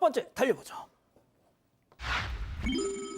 번째 달려보죠.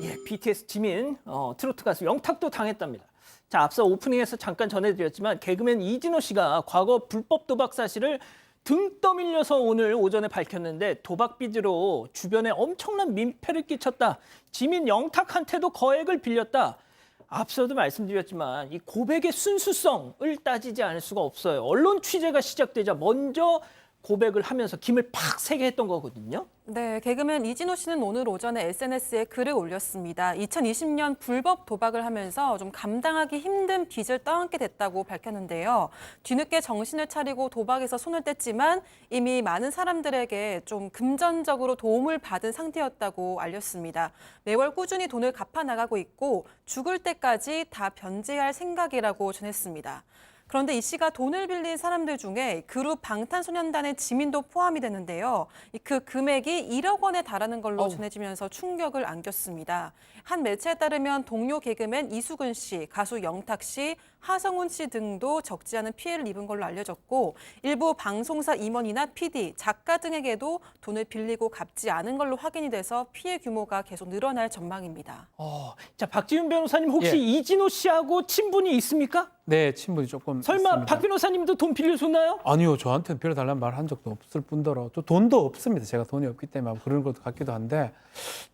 예, BTS 지민 어, 트로트 가수 영탁도 당했답니다. 자, 앞서 오프닝에서 잠깐 전해드렸지만 개그맨 이진호 씨가 과거 불법 도박 사실을 등 떠밀려서 오늘 오전에 밝혔는데 도박 빚으로 주변에 엄청난 민폐를 끼쳤다. 지민 영탁한테도 거액을 빌렸다. 앞서도 말씀드렸지만 이 고백의 순수성을 따지지 않을 수가 없어요. 언론 취재가 시작되자 먼저 고백을 하면서 김을 팍 세게 했던 거거든요. 네, 개그맨 이진호 씨는 오늘 오전에 SNS에 글을 올렸습니다. 2020년 불법 도박을 하면서 좀 감당하기 힘든 빚을 떠안게 됐다고 밝혔는데요. 뒤늦게 정신을 차리고 도박에서 손을 뗐지만 이미 많은 사람들에게 좀 금전적으로 도움을 받은 상태였다고 알렸습니다. 매월 꾸준히 돈을 갚아 나가고 있고 죽을 때까지 다 변제할 생각이라고 전했습니다. 그런데 이 씨가 돈을 빌린 사람들 중에 그룹 방탄소년단의 지민도 포함이 되는데요. 이그 금액이 1억 원에 달하는 걸로. 전해지면서 충격을 안겼습니다. 한 매체에 따르면 동료 개그맨 이수근 씨, 가수 영탁 씨, 하성운 씨 등도 적지 않은 피해를 입은 걸로 알려졌고 일부 방송사 임원이나 PD, 작가 등에게도 돈을 빌리고 갚지 않은 걸로 확인이 돼서 피해 규모가 계속 늘어날 전망입니다. 어, 자 박지윤 변호사님 혹시 예. 이진호 씨하고 친분이 있습니까? 네, 친분이 조금 설마 있습니다. 박 변호사님도 돈 빌려줬나요? 아니요, 저한테는 빌려달라는 말 한 적도 없을 뿐더러 또 돈도 없습니다. 제가 돈이 없기 때문에 그런 것도 같기도 한데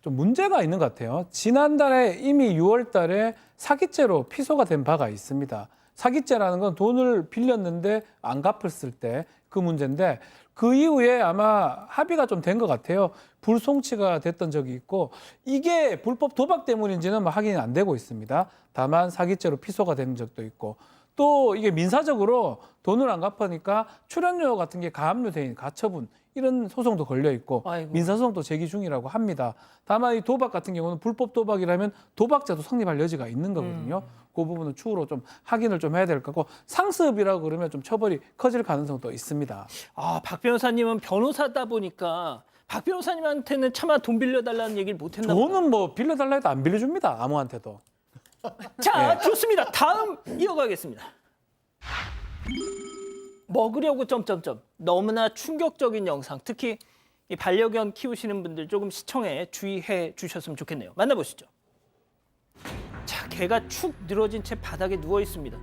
좀 문제가 있는 것 같아요. 지난달에 이미 6월달에 사기죄로 피소가 된 바가 있습니다. 사기죄라는 건 돈을 빌렸는데 안 갚았을 때 그 문제인데 그 이후에 아마 합의가 좀 된 것 같아요. 불송치가 됐던 적이 있고 이게 불법 도박 때문인지는 뭐 확인이 안 되고 있습니다. 다만 사기죄로 피소가 된 적도 있고 또 이게 민사적으로 돈을 안 갚으니까 출연료 같은 게 가압류대행, 가처분 이런 소송도 걸려 있고 아이고. 민사소송도 제기 중이라고 합니다. 다만 이 도박 같은 경우는 불법 도박이라면 도박자도 성립할 여지가 있는 거거든요. 그 부분은 추후로 좀 확인을 좀 해야 될것 같고 상습이라고 그러면 좀 처벌이 커질 가능성도 있습니다. 아, 박 변호사님은 변호사다 보니까 박 변호사님한테는 차마 돈 빌려달라는 얘기를 못 했나 보다. 저는 뭐 빌려달라 해도 안 빌려줍니다. 아무한테도. 자, 좋습니다. 다음 이어가겠습니다. 먹으려고 점점점 너무나 충격적인 영상, 특히 이 반려견 키우시는 분들 조금 시청에 주의해 주셨으면 좋겠네요. 만나보시죠. 자, 개가 축 늘어진 채 바닥에 누워 있습니다.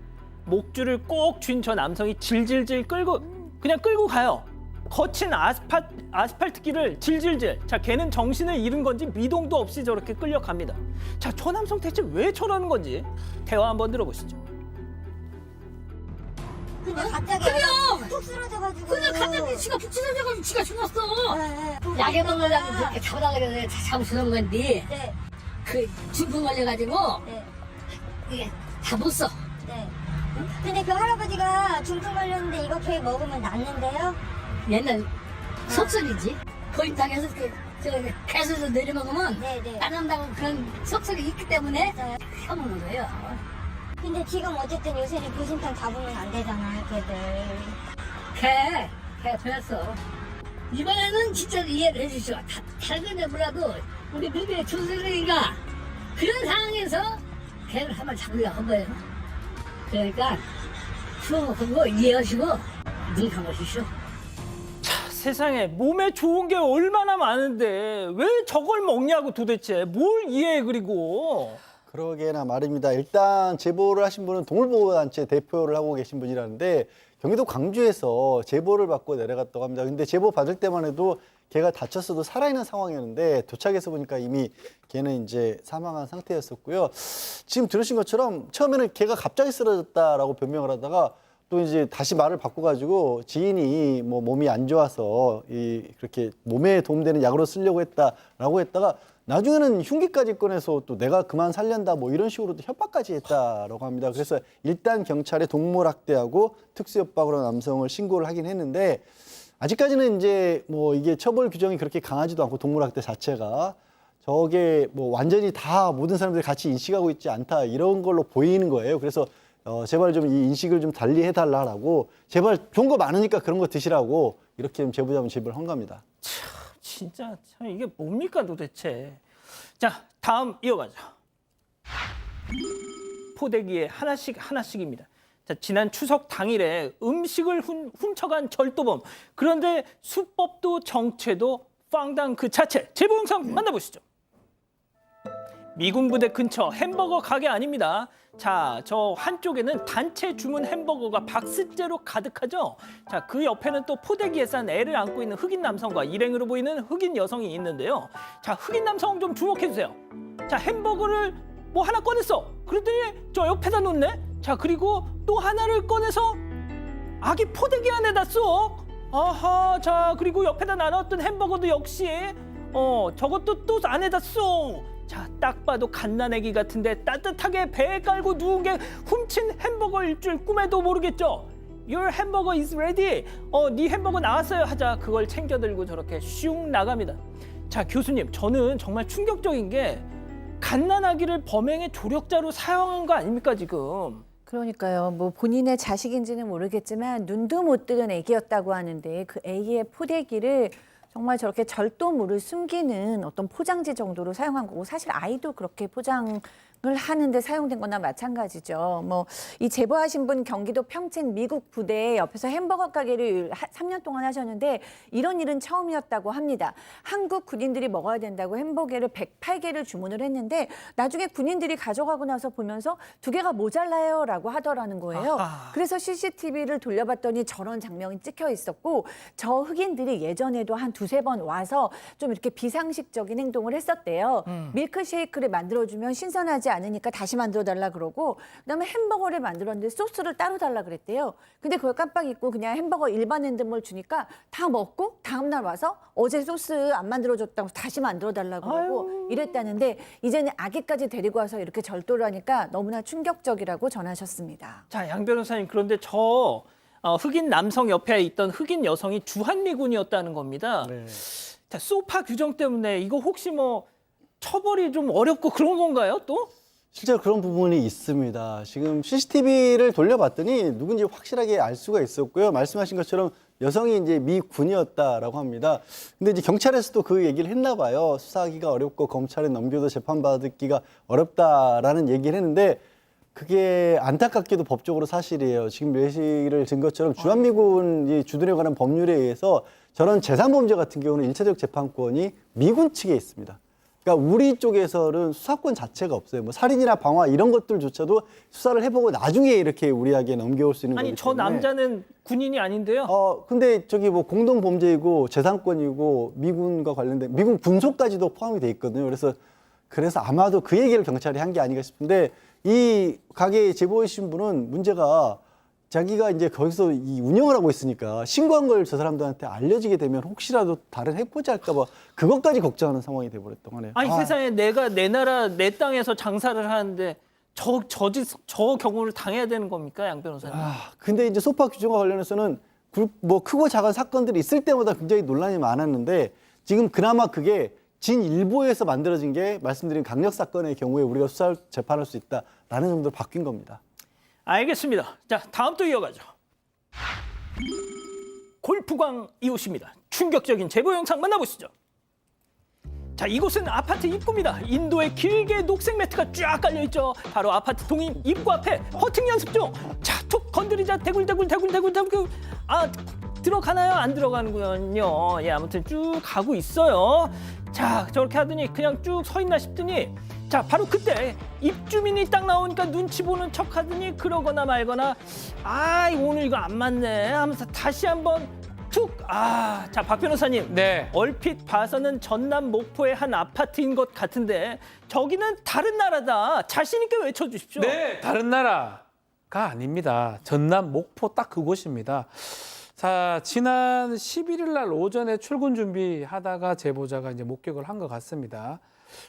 목줄을 꼭 쥔 저 남성이 질질질 끌고 그냥 끌고 가요. 거친 아스팔, 아스팔트 길을 질질질. 자, 걔는 정신을 잃은 건지 미동도 없이 저렇게 끌려갑니다. 자, 저 남성 대체 왜 저러는 건지 대화 한번 들어보시죠. 갑자기 그래요. 애가 툭 쓰러져가지고 그냥 갑자기 지가 붙이려고 지가 죽었어. 네, 네. 약에 먹으려고 그렇게 잡아다 그래서 잡수는 건데 네, 그 중풍 걸려가지고 네, 이게 다 못 써. 네. 근데 그 할아버지가 중풍 걸렸는데 이거 개 먹으면 낫는데요? 옛날 속설이지. 보인당에서 그, 저 배에서 내려먹으면 네, 네. 안 한다고 그런 속설이 있기 때문에 네. 해먹는 거예요. 근데 지금 어쨌든 요새는 보신탕 잡으면 안 되잖아요, 걔들. 개, 개 됐어. 이번에는 진짜 이해를 해주시오. 다, 다른 데 몰라도 우리 비비의 조선이가 그런 상황에서 개를 한 마리 잡으려고 한 거예요. 그러니까 수고하고 이해하시고 눈 감아주시오. 자, 세상에 몸에 좋은 게 얼마나 많은데 왜 저걸 먹냐고 도대체 뭘 이해해 그리고 그러게나 말입니다. 일단 제보를 하신 분은 동물보호단체 대표를 하고 계신 분이라는데 경기도 광주에서 제보를 받고 내려갔다고 합니다. 근데 제보 받을 때만 해도 걔가 다쳤어도 살아있는 상황이었는데 도착해서 보니까 이미 걔는 이제 사망한 상태였었고요. 지금 들으신 것처럼 처음에는 걔가 갑자기 쓰러졌다라고 변명을 하다가 또 이제 다시 말을 바꿔가지고 지인이 뭐 몸이 안 좋아서 이 그렇게 몸에 도움되는 약으로 쓰려고 했다라고 했다가 나중에는 흉기까지 꺼내서 또 내가 그만 살련다 뭐 이런 식으로 도 협박까지 했다라고 합니다. 그래서 일단 경찰에 동물학대하고 특수협박으로 남성을 신고를 하긴 했는데 아직까지는 이제 뭐 이게 처벌 규정이 그렇게 강하지도 않고 동물학대 자체가 저게 뭐 완전히 다 모든 사람들이 같이 인식하고 있지 않다 이런 걸로 보이는 거예요. 그래서 어 제발 좀 이 인식을 좀 달리 해달라라고 제발 좋은 거 많으니까 그런 거 드시라고 이렇게 좀 제보자분 제보를 한 겁니다. 진짜 참 이게 뭡니까 도대체? 자 다음 이어가죠. 포대기에 하나씩 하나씩입니다. 자, 지난 추석 당일에 음식을 훔, 훔쳐간 절도범. 그런데 수법도 정체도 빵당 그 자체. 제보 영상 만나보시죠. 미군 부대 근처 햄버거 가게 아닙니다. 자, 저 한쪽에는 단체 주문 햄버거가 박스째로 가득하죠. 자, 그 옆에는 또 포대기에 싼 애를 안고 있는 흑인 남성과 일행으로 보이는 흑인 여성이 있는데요. 자, 흑인 남성 좀 주목해 주세요. 자, 햄버거를 뭐 하나 꺼냈어. 그러더니 저 옆에다 놓네. 자, 그리고 또 하나를 꺼내서 아기 포대기 안에다 쏙. 아하, 자 그리고 옆에다 나눴던 햄버거도 역시 어 저것도 또 안에다 쏙. 자, 딱 봐도 갓난아기 같은데 따뜻하게 배에 깔고 누운 게 훔친 햄버거일 줄 꿈에도 모르겠죠. Your hamburger is ready. 어, 네 햄버거 나왔어요. 하자 그걸 챙겨 들고 저렇게 슝 나갑니다. 자, 교수님, 저는 정말 충격적인 게 갓난아기를 범행의 조력자로 사용한 거 아닙니까 지금? 그러니까요. 뭐 본인의 자식인지는 모르겠지만 눈도 못 뜨는 애기였다고 하는데 그 애기의 포대기를 정말 저렇게 절도물을 숨기는 어떤 포장지 정도로 사용한 거고 사실 아이도 그렇게 포장 을 하는데 사용된 거나 마찬가지죠. 뭐 이 제보하신 분 경기도 평택 미국 부대 옆에서 햄버거 가게를 하- 3년 동안 하셨는데 이런 일은 처음이었다고 합니다. 한국 군인들이 먹어야 된다고 햄버거를 108개를 주문을 했는데 나중에 군인들이 가져가고 나서 보면서 두 개가 모자라요라고 하더라는 거예요. 아하. 그래서 CCTV를 돌려봤더니 저런 장면이 찍혀 있었고 저 흑인들이 예전에도 한 두세 번 와서 좀 이렇게 비상식적인 행동을 했었대요. 밀크쉐이크를 만들어 주면 신선하지 않으니까 다시 만들어 달라 그러고 그다음에 햄버거를 만들었는데 소스를 따로 달라 그랬대요. 근데 그걸 깜빡 잊고 그냥 햄버거 일반 핸드몰 주니까 다 먹고 다음 날 와서 어제 소스 안 만들어 줬다고 다시 만들어 달라고 그러고 이랬다는데 이제는 아기까지 데리고 와서 이렇게 절도를 하니까 너무나 충격적이라고 전하셨습니다. 자, 양 변호사님 그런데 저 어, 흑인 남성 옆에 있던 흑인 여성이 주한미군이었다는 겁니다. 네. 자, 소파 규정 때문에 이거 혹시 뭐 처벌이 좀 어렵고 그런 건가요? 또? 실제로 그런 부분이 있습니다. 지금 CCTV를 돌려봤더니 누군지 확실하게 알 수가 있었고요. 말씀하신 것처럼 여성이 이제 미 군이었다라고 합니다. 근데 이제 경찰에서도 그 얘기를 했나 봐요. 수사하기가 어렵고 검찰에 넘겨도 재판받기가 어렵다라는 얘기를 했는데 그게 안타깝게도 법적으로 사실이에요. 지금 예시를 든 것처럼 주한미군이 주둔에 관한 법률에 의해서 저런 재산범죄 같은 경우는 일차적 재판권이 미군 측에 있습니다. 그러니까 우리 쪽에서는 수사권 자체가 없어요. 뭐 살인이나 방화 이런 것들조차도 수사를 해보고 나중에 이렇게 우리에게 넘겨올 수 있는 아니, 거기 저 때문에. 남자는 군인이 아닌데요. 어 근데 저기 뭐 공동 범죄이고 재산권이고 미군과 관련된 미군 군소까지도 포함이 돼 있거든요. 그래서 그래서 아마도 그 얘기를 경찰이 한 게 아닌가 싶은데 이 가게 제보해주신 분은 문제가 자기가 이제 거기서 이 운영을 하고 있으니까 신고한 걸 저 사람들한테 알려지게 되면 혹시라도 다른 해코지 할까봐 그것까지 걱정하는 상황이 돼버렸던 거네요. 아니 아. 세상에 내가 내 나라 내 땅에서 장사를 하는데 저저저 경우를 당해야 되는 겁니까, 양 변호사님? 아, 근데 이제 소파 규정과 관련해서는 굴- 뭐 크고 작은 사건들이 있을 때마다 굉장히 논란이 많았는데 지금 그나마 그게 진 일부에서 만들어진 게 말씀드린 강력 사건의 경우에 우리가 수사 재판할 수 있다라는 정도로 바뀐 겁니다. 알겠습니다. 자, 다음 또 이어가죠. 골프광 이웃입니다. 충격적인 제보 영상 만나보시죠. 자, 이곳은 아파트 입구입니다. 인도에 길게 녹색 매트가 쫙 깔려 있죠. 바로 아파트 동인 입구 앞에 퍼팅 연습 중. 자, 툭 건드리자 대굴대굴 대굴대굴 대굴. 아, 들어가나요? 안 들어가는군요. 예, 아무튼 쭉 가고 있어요. 자, 저렇게 하더니 그냥 쭉 서 있나 싶더니 자, 바로 그때 입주민이 딱 나오니까 눈치 보는 척 하더니 그러거나 말거나 아, 오늘 이거 안 맞네 하면서 다시 한번 툭 아, 자, 박 변호사님. 네. 얼핏 봐서는 전남 목포의 한 아파트인 것 같은데 저기는 다른 나라다. 자신 있게 외쳐 주십시오. 네, 다른 나라가 아닙니다. 전남 목포 딱 그곳입니다. 자, 지난 11일 날 오전에 출근 준비하다가 제보자가 이제 목격을 한 것 같습니다.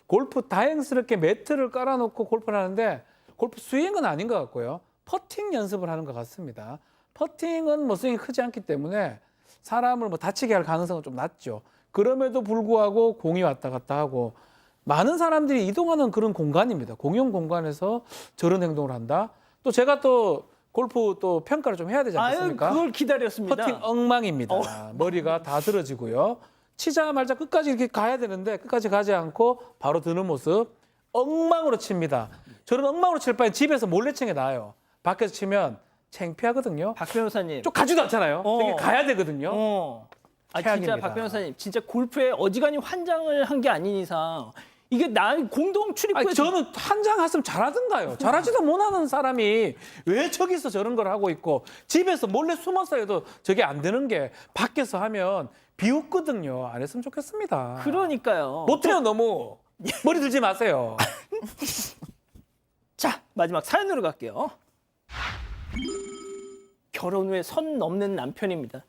골프 다행스럽게 매트를 깔아놓고 골프를 하는데 골프 스윙은 아닌 것 같고요. 퍼팅 연습을 하는 것 같습니다. 퍼팅은 뭐 스윙이 크지 않기 때문에 사람을 뭐 다치게 할 가능성은 좀 낮죠. 그럼에도 불구하고 공이 왔다 갔다 하고 많은 사람들이 이동하는 그런 공간입니다. 공용 공간에서 저런 행동을 한다. 또 제가 또 골프 또 평가를 좀 해야 되지 아유, 않겠습니까? 그걸 기다렸습니다. 퍼팅 엉망입니다. 어. 머리가 다 들어지고요. 치자마자 끝까지 이렇게 가야 되는데 끝까지 가지 않고 바로 드는 모습 엉망으로 칩니다. 저런 엉망으로 칠 바에 집에서 몰래 치는 게 나아요. 밖에서 치면 창피하거든요. 박 변호사님. 좀 가지도 않잖아요. 어. 되게 가야 되거든요. 어. 아 진짜 최악입니다. 박 변호사님 진짜 골프에 어지간히 환장을 한 게 아닌 이상 이게 나 공동 출입구에 저는 한장 했으면 잘하던가요. 잘하지도 못하는 사람이 왜 저기서 저런 걸 하고 있고 집에서 몰래 숨어서 해도 저게 안 되는 게 밖에서 하면 비웃거든요. 안 했으면 좋겠습니다. 그러니까요. 못해요 너무. 머리 들지 마세요. 자 마지막 사연으로 갈게요. 결혼 후에 선 넘는 남편입니다.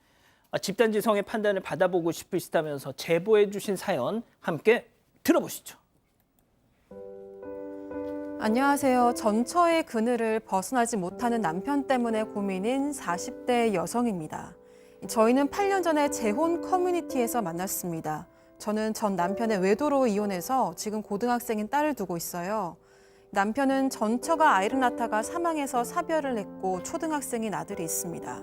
아, 집단지성의 판단을 받아보고 싶으시다면서 제보해 주신 사연 함께 들어보시죠. 안녕하세요. 전처의 그늘을 벗어나지 못하는 남편 때문에 고민인 40대 여성입니다. 저희는 8년 전에 재혼 커뮤니티에서 만났습니다. 저는 전 남편의 외도로 이혼해서 지금 고등학생인 딸을 두고 있어요. 남편은 전처가 아이를 낳다가 사망해서 사별을 했고 초등학생인 아들이 있습니다.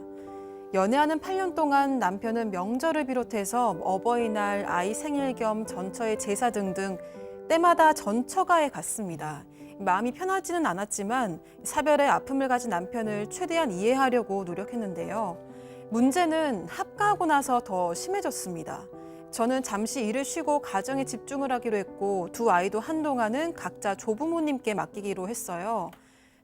연애하는 8년 동안 남편은 명절을 비롯해서 어버이날, 아이 생일 겸 전처의 제사 등등 때마다 전처가에 갔습니다. 마음이 편하지는 않았지만 사별의 아픔을 가진 남편을 최대한 이해하려고 노력했는데요. 문제는 합가하고 나서 더 심해졌습니다. 저는 잠시 일을 쉬고 가정에 집중을 하기로 했고 두 아이도 한동안은 각자 조부모님께 맡기기로 했어요.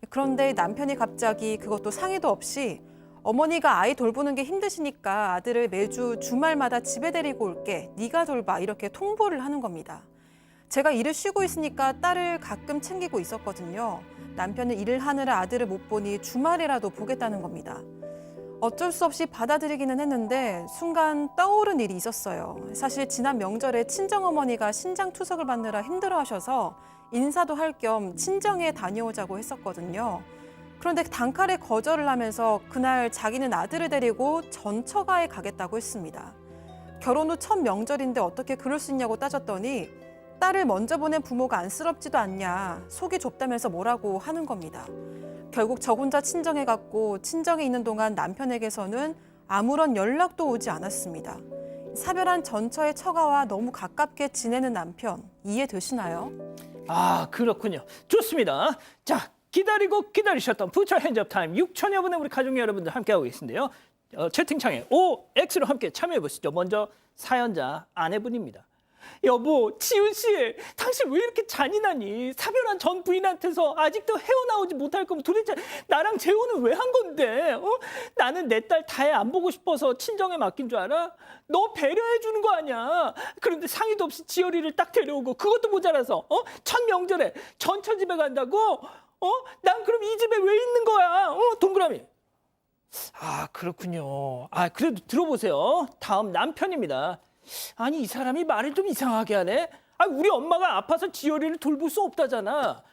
그런데 남편이 갑자기 그것도 상의도 없이 어머니가 아이 돌보는 게 힘드시니까 아들을 매주 주말마다 집에 데리고 올게. 네가 돌봐. 이렇게 통보를 하는 겁니다. 제가 일을 쉬고 있으니까 딸을 가끔 챙기고 있었거든요. 남편은 일을 하느라 아들을 못 보니 주말이라도 보겠다는 겁니다. 어쩔 수 없이 받아들이기는 했는데 순간 떠오른 일이 있었어요. 사실 지난 명절에 친정 어머니가 신장 투석을 받느라 힘들어하셔서 인사도 할 겸 친정에 다녀오자고 했었거든요. 그런데 단칼에 거절을 하면서 그날 자기는 아들을 데리고 전처가에 가겠다고 했습니다. 결혼 후 첫 명절인데 어떻게 그럴 수 있냐고 따졌더니 딸을 먼저 보낸 부모가 안쓰럽지도 않냐 속이 좁다면서 뭐라고 하는 겁니다. 결국 저 혼자 친정에 갔고 친정에 있는 동안 남편에게서는 아무런 연락도 오지 않았습니다. 사별한 전처의 처가와 너무 가깝게 지내는 남편 이해되시나요? 아 그렇군요. 좋습니다. 자 기다리고 기다리셨던 부처 핸즈업 타임 6천여 분의 우리 가족 여러분들 함께하고 계신데요. 어, 채팅창에 OX로 함께 참여해 보시죠. 먼저 사연자 아내분입니다. 여보, 지훈 씨, 당신 왜 이렇게 잔인하니? 사별한 전 부인한테서 아직도 헤어나오지 못할 거면 도대체 나랑 재혼은 왜한 건데? 어? 나는 내 딸 다혜 안 보고 싶어서 친정에 맡긴 줄 알아? 너 배려해 주는 거 아니야? 그런데 상의도 없이 지열이를 딱 데려오고 그것도 모자라서 어? 첫 명절에 전처 집에 간다고? 어? 난 그럼 이 집에 왜 있는 거야? 어? 동그라미. 아 그렇군요. 아 그래도 들어보세요. 다음 남편입니다. 아니 이 사람이 말을 좀 이상하게 하네. 아 우리 엄마가 아파서 지열이를 돌볼 수 없다잖아.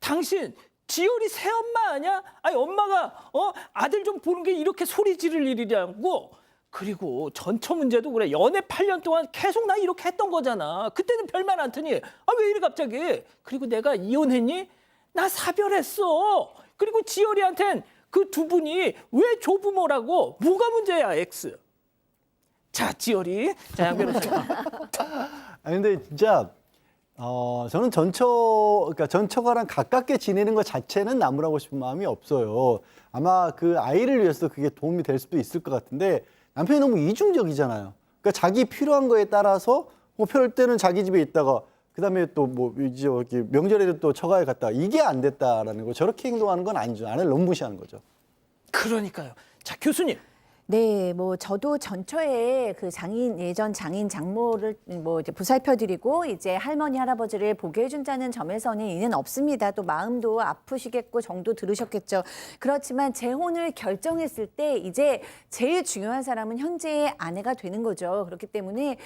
당신 지열이 새 엄마 아니야? 아니 엄마가 어 아들 좀 보는 게 이렇게 소리 지를 일이냐고. 그리고 전처 문제도 그래. 연애 8년 동안 계속 나 이렇게 했던 거잖아. 그때는 별말 안 트니. 아 왜 이래 갑자기? 그리고 내가 이혼했니? 나 사별했어. 그리고 지열이한텐 그 두 분이 왜 조부모라고? 뭐가 문제야, X? 자, 지열이. 자, 양 변호사님. 아니 근데 진짜 어 저는 전처 그러니까 전처가랑 가깝게 지내는 것 자체는 나무라고 싶은 마음이 없어요. 아마 그 아이를 위해서 그게 도움이 될 수도 있을 것 같은데 남편이 너무 이중적이잖아요. 그러니까 자기 필요한 거에 따라서 뭐 필요할 때는 자기 집에 있다가 그다음에 또 뭐 이제 이렇게 명절에도 또 처가에 갔다 이게 안 됐다라는 거 저렇게 행동하는 건 아니죠. 아내를 너무 무시하는 거죠. 그러니까요. 자, 교수님. 네, 뭐 저도 전처에 그 장인 예전 장인 장모를 뭐 이제 보살펴드리고 이제 할머니 할아버지를 보게 해준다는 점에서는 이는 없습니다. 또 마음도 아프시겠고 정도 들으셨겠죠. 그렇지만 재혼을 결정했을 때 이제 제일 중요한 사람은 현재의 아내가 되는 거죠. 그렇기 때문에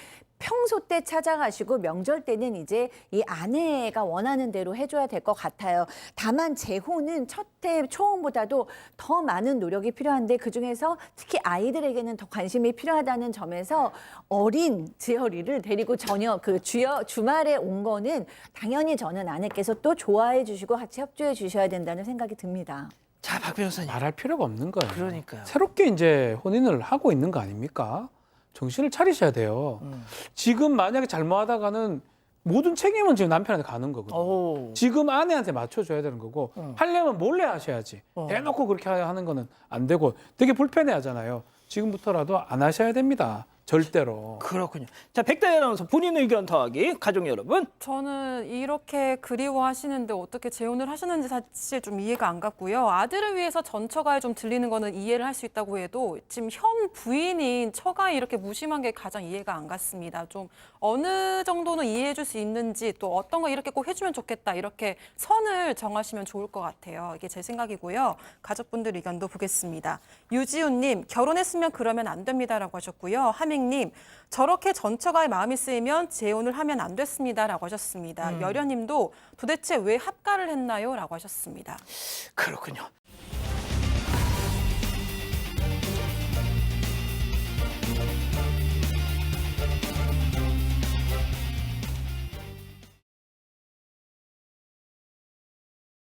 평소 때 찾아가시고 명절 때는 이제 이 아내가 원하는 대로 해줘야 될 것 같아요. 다만 재혼은 첫해 초혼보다도 더 많은 노력이 필요한데 그 중에서 특히 아이들에게는 더 관심이 필요하다는 점에서 어린 지열이를 데리고 전혀 그 주여 주말에 온 거는 당연히 저는 아내께서 또 좋아해 주시고 같이 협조해 주셔야 된다는 생각이 듭니다. 자, 박 변호사님. 말할 필요가 없는 거예요. 그러니까요. 새롭게 이제 혼인을 하고 있는 거 아닙니까? 정신을 차리셔야 돼요. 음. 지금 만약에 잘못하다가는 모든 책임은 지금 남편한테 가는 거거든요. 오. 지금 아내한테 맞춰줘야 되는 거고 어. 하려면 몰래 하셔야지. 어. 대놓고 그렇게 하는 거는 안 되고 되게 불편해 하잖아요. 지금부터라도 안 하셔야 됩니다. 절대로. 그렇군요. 자, 백다희 아나운서 본인 의견 더하기 가족 여러분. 저는 이렇게 그리워하시는데 어떻게 재혼을 하셨는지 사실 좀 이해가 안 갔고요. 아들을 위해서 전 처가에 좀 들리는 거는 이해를 할 수 있다고 해도 지금 현 부인인 처가에 이렇게 무심한 게 가장 이해가 안 갔습니다. 좀 어느 정도는 이해해 줄 수 있는지 또 어떤 거 이렇게 꼭 해주면 좋겠다 이렇게 선을 정하시면 좋을 것 같아요. 이게 제 생각이고요. 가족분들 의견도 보겠습니다. 유지훈님 결혼했으면 그러면 안 됩니다라고 하셨고요. 하밍님 저렇게 전처가의 마음이 쓰이면 재혼을 하면 안 됐습니다라고 하셨습니다. 여련님도 도대체 왜 합가를 했나요?라고 하셨습니다. 그렇군요.